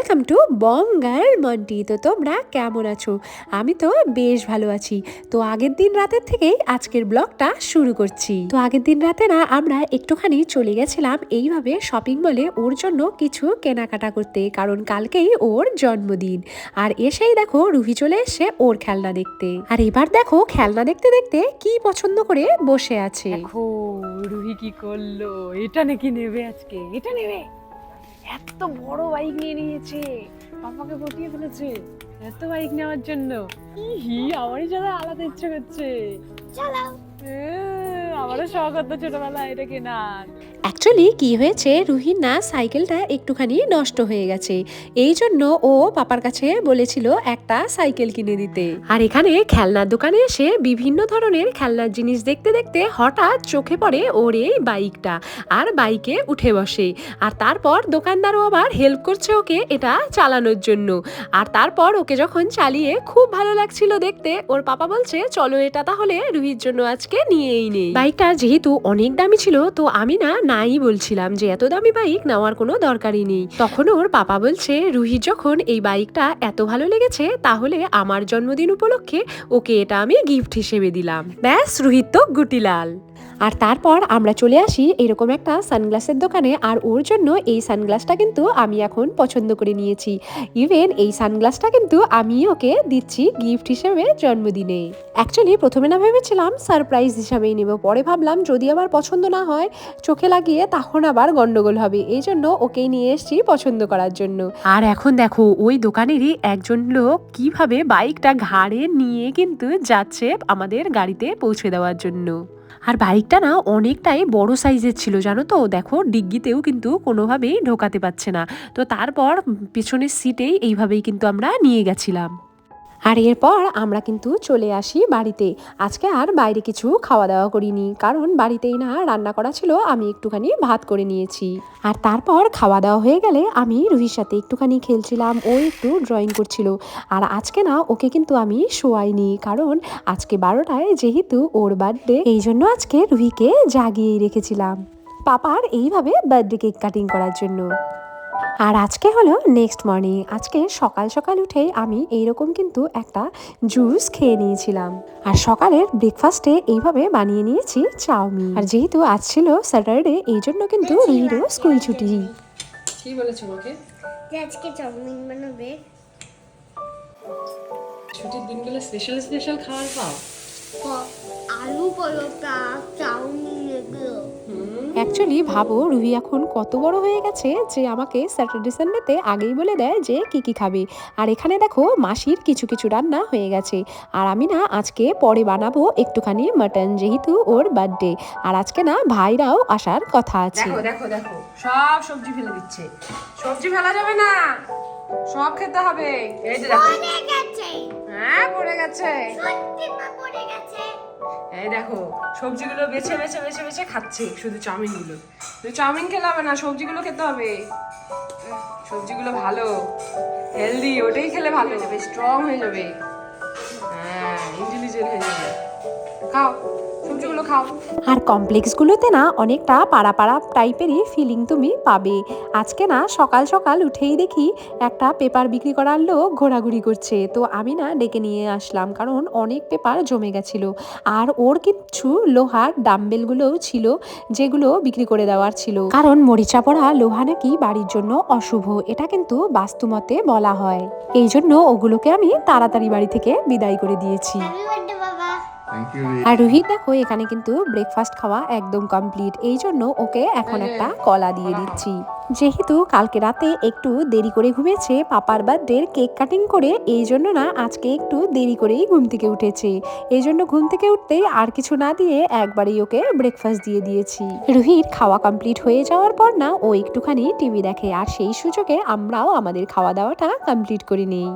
Welcome to বঙ্গাল Monty তো তোমরা কেমন আছো? আমি তো বেশ ভালো আছি। তো আগের দিন রাতের থেকেই আজকের ব্লগটা শুরু করছি। তো আগের দিন রাতে না আমরা একটুখানি চলে গেছিলাম এইভাবে শপিং মলে ওর জন্য কিছু কেনাকাটা করতে, কারণ কালকেই ওর জন্মদিন। আর এসেই দেখো রুহি চলে এসে ওর খেলনা দেখতে। আর এবার দেখো খেলনা দেখতে দেখতে কি পছন্দ করে বসে আছে। রুহি কি করল? এটা নাকি নেবে আজকে? এটা নেবে? এত বড় বাইক নিয়ে নিয়েছে। পাপাকে পটিয়ে ফেলেছে এত বাইক নেওয়ার জন্য। হি আমারই যারা আলাদা ইচ্ছে করছে। চালাও। এ, আমারও শখ হতো ছোটবেলায় এটা কেনার অ্যাকচুয়ালি কি হয়েছে রুহির না সাইকেলটা একটুখানি নষ্ট হয়ে গেছে। এই জন্য ও পাপার কাছে বলেছিল একটা সাইকেল কিনে দিতে। আর এখানে খেলনার দোকানে এসে বিভিন্ন ধরনের খেলনার জিনিস দেখতে দেখতে হঠাৎ চোখে পড়ে ওর এই বাইকটা আর বাইকে উঠে বসে। আর তারপর দোকানদারও আবার হেল্প করছে ওকে এটা চালানোর জন্য। আর তারপর ওকে যখন চালিয়ে খুব ভালো লাগছিল দেখতে ওর পাপা বলছে চলো এটা তাহলে রুহির জন্য আজকে নিয়েই নেই বাইকটা যেহেতু অনেক দামি ছিল, তো আমি না নাই বলছিলাম যে এত দামি বাইক নেওয়ার কোনো দরকারই নেই। তখন ওর পাপা বলছে, রুহি, যখন এই বাইকটা এত ভালো লেগেছে, তাহলে আমার জন্মদিন উপলক্ষে ওকে এটা আমি গিফট হিসেবে দিলাম। ব্যাস রুহিত তো গুটিলাল আর তারপর আমরা চলে আসি এরকম একটা সানগ্লাসের দোকানে, আর ওর জন্য এই সানগ্লাসটা কিন্তু আমি এখন পছন্দ করে নিয়েছি। ইভেন এই সানগ্লাসটা কিন্তু আমি ওকে দিচ্ছি গিফট হিসেবে জন্মদিনে। অ্যাকচুয়ালি প্রথমে না ভেবেছিলাম সারপ্রাইজ হিসাবেই নেব, পরে ভাবলাম যদি আবার পছন্দ না হয়, চোখে লাগিয়ে তখন আবার গন্ডগোল হবে। এই জন্য ওকেই নিয়ে এসেছি পছন্দ করার জন্য। আর এখন দেখো, ওই দোকানেরই একজন লোক কীভাবে বাইকটা ঘাড়ে নিয়ে কিন্তু যাচ্ছে আমাদের গাড়িতে পৌঁছে দেওয়ার জন্য। আর বাইকটা না অনেকটাই বড় সাইজের ছিল, জানো তো? দেখো, ডিগ্গিতেও কিন্তু কোনোভাবেই ঢোকাতে পারছে না। তো তারপর পেছনের সিটেই এইভাবেই কিন্তু আমরা নিয়ে গেছিলাম। আর এরপর আমরা কিন্তু চলে আসি বাড়িতে। আজকে আর বাইরে কিছু খাওয়া দাওয়া করিনি, কারণ বাড়িতেই না রান্না করা ছিল, আমি একটুখানি ভাত করে নিয়েছি। আর তারপর খাওয়া দাওয়া হয়ে গেলে আমি রুহির সাথে একটুখানি খেলছিলাম, ও একটু ড্রয়িং করছিল। আর আজকে না ওকে কিন্তু আমি শোয়াইনি, কারণ আজকে বারোটায় যেহেতু ওর বার্থডে এই জন্য আজকে রুহিকে জাগিয়েই রেখেছিলাম। পাপার এইভাবে বার্থডে কেক কাটিং করার জন্য। আর আজকে হলো নেক্সট মর্নিং আজকে সকাল সকাল উঠেই আমি এইরকম কিন্তু একটা জুস খেয়ে নিয়েছিলাম। আর সকালের ব্রেকফাস্টে এইভাবে বানিয়ে নিয়েছি চাউমিন। আর যেহেতু আজ ছিল স্যাটারডে এই জন্য কিন্তু রুহিরও স্কুল ছুটি। কি বলেছ ওকে যে আজকে চাউমিন বানাবে। ছুটির দিনগুলো স্পেশাল স্পেশাল খাবার পাও? আলু পরোটা চাউমিন এগুলো। অ্যাকচুয়ালি ভাবো রুহি এখন কত বড় হয়ে গেছে যে আমাকে স্যাটারডে সানডেতে আগেই বলে দেয় যে কি কি খাবে। আর এখানে দেখো মাসির কিছু কিছু রান্না হয়ে গেছে। আর আমি না আজকে পরে বানাবো একটুখানি মাটন যেহেতু ওর বার্থডে আর আজকে না ভাইরাও আসার কথা আছে। দেখো দেখো দেখো সব সবজি ফেলে দিচ্ছে। সবজি ফেলা যাবে না। সব খেতে হবে। এই যে দেখো। পড়ে গেছে। হ্যাঁ পড়ে গেছে। সত্যি পড়ে গেছে। এই দেখো, সবজিগুলো বেছে বেছে বেছে বেছে খাচ্ছে, শুধু চাউমিনগুলো। চাউমিন খেলে হবে না, সবজিগুলো খেতে হবে। সবজিগুলো ভালো হেলদি ওটাই খেলে ভালো হয়ে যাবে স্ট্রং হয়ে যাবে। হ্যাঁ ইন্টেলিজেন্ট হয়ে যাবে। খাও। খাও। আর কমপ্লেক্সগুলোতে না অনেকটা পাড়া পাড়া টাইপেরই ফিলিং তুমি পাবে। আজকে না সকাল সকাল উঠেই দেখি একটা পেপার বিক্রি করার লোক ঘোরাঘুরি করছে। তো আমি না ডেকে নিয়ে আসলাম কারণ অনেক পেপার জমে গেছিল। আর ওর কিছু লোহার ডাম্বেলগুলোও ছিল যেগুলো বিক্রি করে দেওয়ার ছিল। কারণ মরিচা পড়া লোহা নাকি বাড়ির জন্য অশুভ। এটা কিন্তু বাস্তুমতে বলা হয়। এই জন্য ওগুলোকে আমি তাড়াতাড়ি বাড়ি থেকে বিদায় করে দিয়েছি। আর রোহিত দেখো এখানে কিন্তু ব্রেকফাস্ট খাওয়া একদম কমপ্লিট এই জন্য ওকে এখন একটা কলা দিয়ে দিচ্ছি। যেহেতু কালকে রাতে একটু দেরি করে ঘুমিয়েছে পাপার বার্থডের কেক কাটিং করে এই জন্য না আজকে একটু দেরি করেই ঘুম থেকে উঠেছে। এই জন্য ঘুম থেকে উঠতেই আর কিছু না দিয়ে একবারেই ওকে ব্রেকফাস্ট দিয়ে দিয়েছি। রুহির খাওয়া কমপ্লিট হয়ে যাওয়ার পর না ও একটুখানি টিভি দেখে আর সেই সুযোগে আমরাও আমাদের খাওয়া দাওয়াটা কমপ্লিট করে নিই।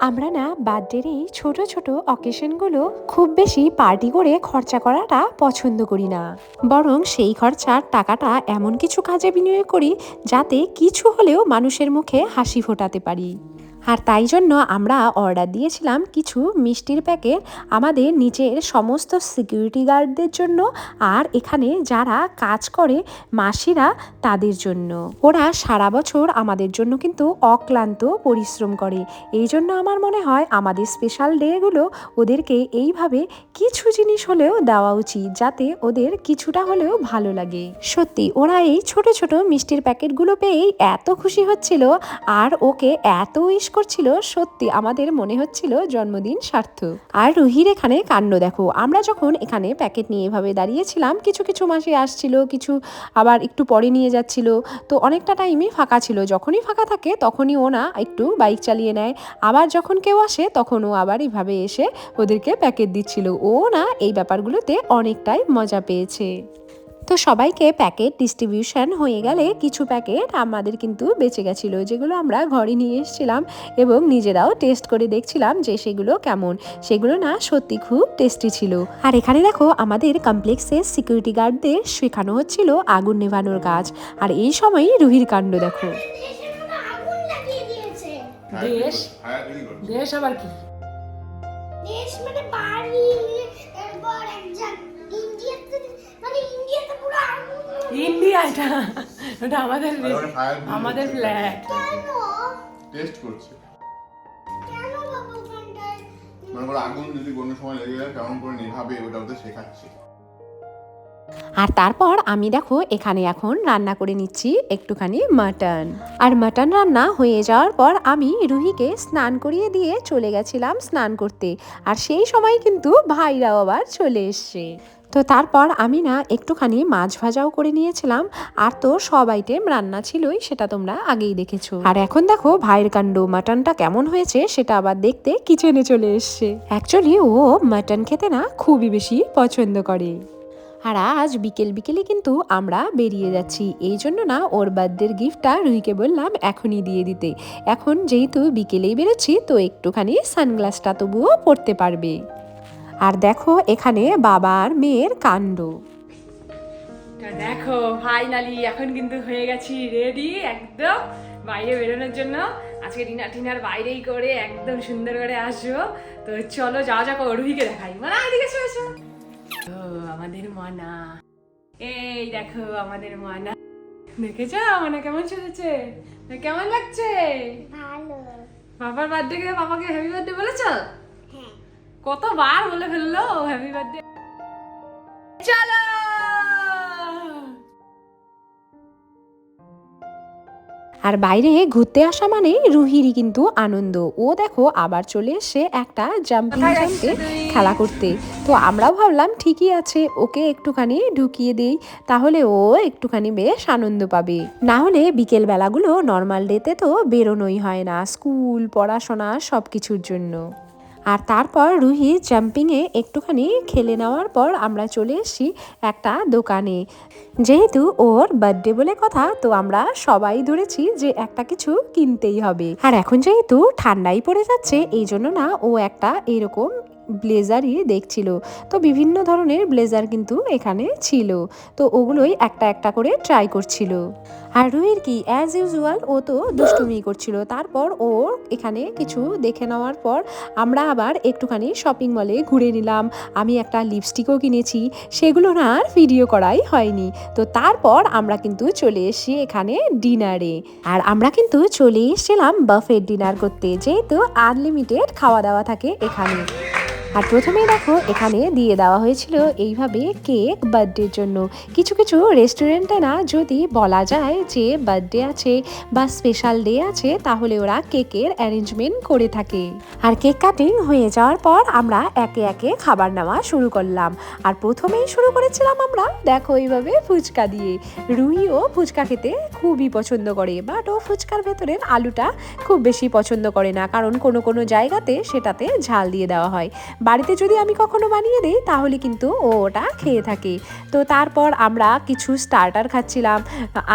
আমরা না বার্থডের এই ছোট ছোট অকেশনগুলো খুব বেশি পার্টি করে খরচা করাটা পছন্দ করি না। বরং সেই খরচার টাকাটা এমন কিছু কাজে বিনিয়োগ করি যাতে কিছু হলেও মানুষের মুখে হাসি ফোটাতে পারি। আর তাই জন্য আমরা অর্ডার দিয়েছিলাম কিছু মিষ্টির প্যাকেট আমাদের নিচের সমস্ত সিকিউরিটি গার্ডদের জন্য আর এখানে যারা কাজ করে মাসিরা তাদের জন্য। ওরা সারা বছর আমাদের জন্য কিন্তু অক্লান্ত পরিশ্রম করে। এই জন্য আমার মনে হয় আমাদের স্পেশাল ডেগুলো ওদেরকে এইভাবে কিছু জিনিস হলেও দেওয়া উচিত যাতে ওদের কিছুটা হলেও ভালো লাগে। সত্যি, ওরা এই ছোট ছোট মিষ্টির প্যাকেটগুলো পেয়েই এত খুশি হচ্ছিল আর ওকে এত উইশ করছিল, সত্যি আমাদের মনে হচ্ছিল জন্মদিন সার্থক। আর রুহির এখানে কাণ্ড দেখো, আমরা যখন এখানে প্যাকেট নিয়ে এভাবে দাঁড়িয়েছিলাম, কিছু কিছু মাসে আসছিল, কিছু আবার একটু পরে নিয়ে যাচ্ছিল, তো অনেকটা টাইমই ফাঁকা ছিল। যখনই ফাঁকা থাকে, তখনই ও না একটু বাইক চালিয়ে নেয়। আবার যখন কেউ আসে, তখন ও আবার এভাবে এসে ওদেরকে প্যাকেট দিচ্ছিল। ও না এই ব্যাপারগুলোতে অনেকটাই মজা পেয়েছে। তো সবাইকে প্যাকেট ডিস্ট্রিবিউশন হয়ে গেলে কিছু প্যাকেট আমাদের কিন্তু বেঁচে গেছিল যেগুলো আমরা ঘরে নিয়ে এসেছিলাম এবং নিজেরাও টেস্ট করে দেখছিলাম যে সেগুলো কেমন। সেগুলো না সত্যি খুব টেস্টি ছিল। আর এখানে দেখো আমাদের কমপ্লেক্সের সিকিউরিটি গার্ডদের শেখানো হচ্ছিল আগুন নেভানোর কাজ। আর এই সময়ই রুহির কাণ্ড দেখো। দেশের মধ্যে আগুন লাগিয়ে দিয়েছে দেশ আবার কি? দেশ মানে বাড়ি এরপর এক মানে ইন্ডিয়া এটা ওটা আমাদের আমাদের ফ্ল্যাট টেস্ট করছে। কেন বাবা ওখানটায়? মনে করো আগুন যদি কোনো সময় লেগে যায় কেমন করে নেভাবে ওটা ওদের শেখাচ্ছে। আর তারপর আমি দেখো এখানে এখন রান্না করে নিচ্ছি একটুখানি মাটন। আর মাটন রান্না হয়ে যাওয়ার পর আমি রুহিকে স্নান করিয়ে দিয়ে চলে গেছিলাম স্নান করতে। আর সেই সময় কিন্তু ভাইরাও আবার চলে এসছে। তো তারপর আমি না একটুখানি মাছ ভাজাও করে নিয়েছিলাম। আর তো সব আইটেম রান্না ছিলই, সেটা তোমরা আগেই দেখেছ। আর এখন দেখো ভাইয়ের কাণ্ড, মাটনটা কেমন হয়েছে সেটা আবার দেখতে কিচেনে চলে এসছে। অ্যাকচুয়ালি ও মাটন খেতে না খুবই বেশি পছন্দ করে। আর আজ বিকেল বিকেলে কিন্তু আমরা বেরিয়ে যাচ্ছি। এই জন্য না ওর বার্থডের গিফটটা রুহিকে বললাম এখনই দিয়ে দিতে। এখন যেহেতু বিকেলেই বেরোচ্ছি, তো একটুখানি সানগ্লাসটা তবুও পরতে পারবে। আর দেখো এখানে বাবার মেয়ের কাণ্ড। দেখো ফাইনালি এখন কিন্তু হয়ে গেছি রেডি একদম বাইরে বেরোনোর জন্য। আজকে ডিনার টিনার বাইরেই করে একদম সুন্দর করে আসব। তো চলো যাওয়া যাক রুহিকে দেখাই। মানে এদিকে এসো এসো। ও আমাদের মানা। এই দেখো আমাদের মানা। দেখেছ? মানা কেমন সেজেছে কেমন লাগছে? ভালো। বাবার বার্থডে কে বাবাকে হ্যাপি বার্থডে বলেছ? কতবার বলে ফেলল? হ্যাপি বার্থডে চলো! আর বাইরে ঘুরতে আসা মানে রুহিরই কিন্তু আনন্দ। ও দেখো আবার চলে এসে একটা জাম্পিং জাম্পে খেলা করতে। তো আমরাও ভাবলাম ঠিকই আছে ওকে একটুখানি ঢুকিয়ে দিই তাহলে ও একটুখানি বেশ আনন্দ পাবে। না হলে বিকেল বেলাগুলো নর্মাল ডেতে তো বেরোনোই হয় না স্কুল পড়াশোনা সব কিছুর জন্য। আর তারপর রুহি জাম্পিংয়ে একটুখানি খেলে নেওয়ার পর আমরা চলে এসেছি একটা দোকানে। যেহেতু ওর বার্থডে বলে কথা, তো আমরা সবাই ধরেছি যে একটা কিছু কিনতেই হবে। আর এখন যেহেতু ঠান্ডাই পড়ে যাচ্ছে, এই জন্য না ও একটা এরকম ব্লেজারই দেখছিল। তো বিভিন্ন ধরনের ব্লেজার কিন্তু এখানে ছিল। তো ওগুলোই একটা একটা করে ট্রাই করছিল। আর রুহির কি অ্যাজ ইউজুয়াল ও তো দুষ্টুমি করছিল। তারপর ও এখানে কিছু দেখে নেওয়ার পর আমরা আবার একটুখানি শপিং মলে ঘুরে নিলাম। আমি একটা লিপস্টিকও কিনেছি। সেগুলো না আর ভিডিও করাই হয়নি। তো তারপর আমরা কিন্তু চলে এসেছি এখানে ডিনারে আর আমরা কিন্তু চলে এসেছিলাম বাফের ডিনার করতে। যেহেতু আনলিমিটেড খাওয়া দাওয়া থাকে এখানে। আর প্রথমেই দেখো, এখানে দিয়ে দেওয়া হয়েছিল এইভাবে কেক বার্থডের জন্য। কিছু কিছু রেস্টুরেন্টে না যদি বলা যায় যে বার্থডে আছে বা স্পেশাল ডে আছে, তাহলে ওরা কেকের অ্যারেঞ্জমেন্ট করে থাকে। আর কেক কাটিং হয়ে যাওয়ার পর আমরা একে একে খাবার নেওয়া শুরু করলাম। আর প্রথমেই শুরু করেছিলাম আমরা, দেখো এইভাবে ফুচকা দিয়ে। রুহিও ফুচকা খেতে খুবই পছন্দ করে বাট ও ফুচকার ভেতরের আলুটা খুব বেশি পছন্দ করে না, কারণ কোনো কোনো জায়গাতে সেটাতে ঝাল দিয়ে দেওয়া হয়। বাড়িতে যদি আমি কখনো বানিয়ে দিই, তাহলে কিন্তু ও ওটা খেয়ে থাকে। তো তারপর আমরা কিছু স্টার্টার খাচ্ছিলাম।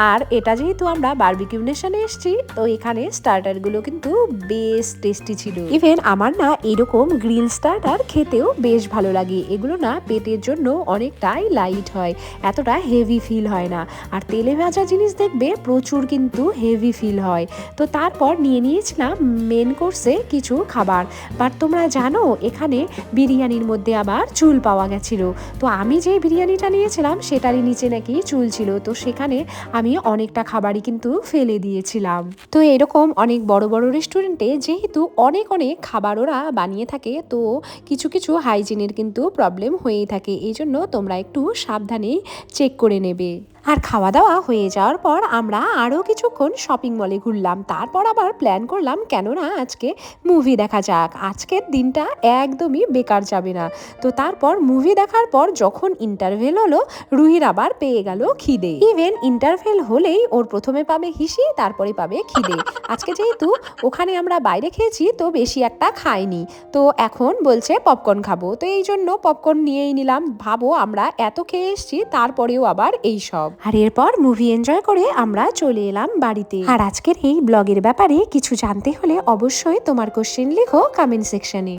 আর এটা যেহেতু আমরা বার্বিকিউ নেশনে এসেছি, তো এখানে স্টার্টারগুলো কিন্তু বেশ টেস্টি ছিল। ইভেন আমার না এরকম গ্রিল স্টার্টার খেতেও বেশ ভালো লাগে। এগুলো না পেটের জন্য অনেকটাই লাইট হয়, এতটা হেভি ফিল হয় না। আর তেলে ভাজা জিনিস দেখবে প্রচুর কিন্তু হেভি ফিল হয়। তো তারপর নিয়ে নিয়েছিলাম মেন কোর্সে কিছু খাবার। বাট তোমরা জানো, এখানে বিরিয়ানির মধ্যে আবার চুল পাওয়া গেছিল। তো আমি যে বিরিয়ানিটা নিয়েছিলাম, সেটারই নিচে নাকি চুল ছিল। তো সেখানে আমি অনেকটা খাবারই কিন্তু ফেলে দিয়েছিলাম। তো এরকম অনেক বড় বড় রেস্টুরেন্টে যেহেতু অনেক অনেক খাবার ওরা বানিয়ে থাকে, তো কিছু কিছু হাইজিনের কিন্তু প্রবলেম হয়েই থাকে। এই জন্য তোমরা একটু সাবধানেই চেক করে নেবে। আর খাওয়া দাওয়া হয়ে যাওয়ার পর আমরা আরও কিছুক্ষণ শপিং মলে ঘুরলাম। তারপর আবার প্ল্যান করলাম, কেননা আজকে মুভি দেখা যাক। আজকের দিনটা একদমই বেকার যাবে না। তো তারপর মুভি দেখার পর যখন ইন্টারভেল হলো, রুহির আবার পেয়ে গেল খিদে। ইভেন ইন্টারভেল হলেই ওর প্রথমে পাবে হিসি, তারপরে পাবে খিদে। আজকে যেহেতু ওখানে আমরা বাইরে খেয়েছি, তো বেশি একটা খাইনি। তো এখন বলছে পপকর্ন খাব। তো এই জন্য পপকর্ন নিয়েই নিলাম। ভাবো আমরা এত খেয়ে এসেছি, তারপরেও আবার এই সব। আর এরপর মুভি এনজয় করে আমরা চলে এলাম বাড়িতে। আর আজকের এই ব্লগের ব্যাপারে কিছু জানতে হলে অবশ্যই তোমার কোশ্চেন লেখো কমেন্ট সেকশনে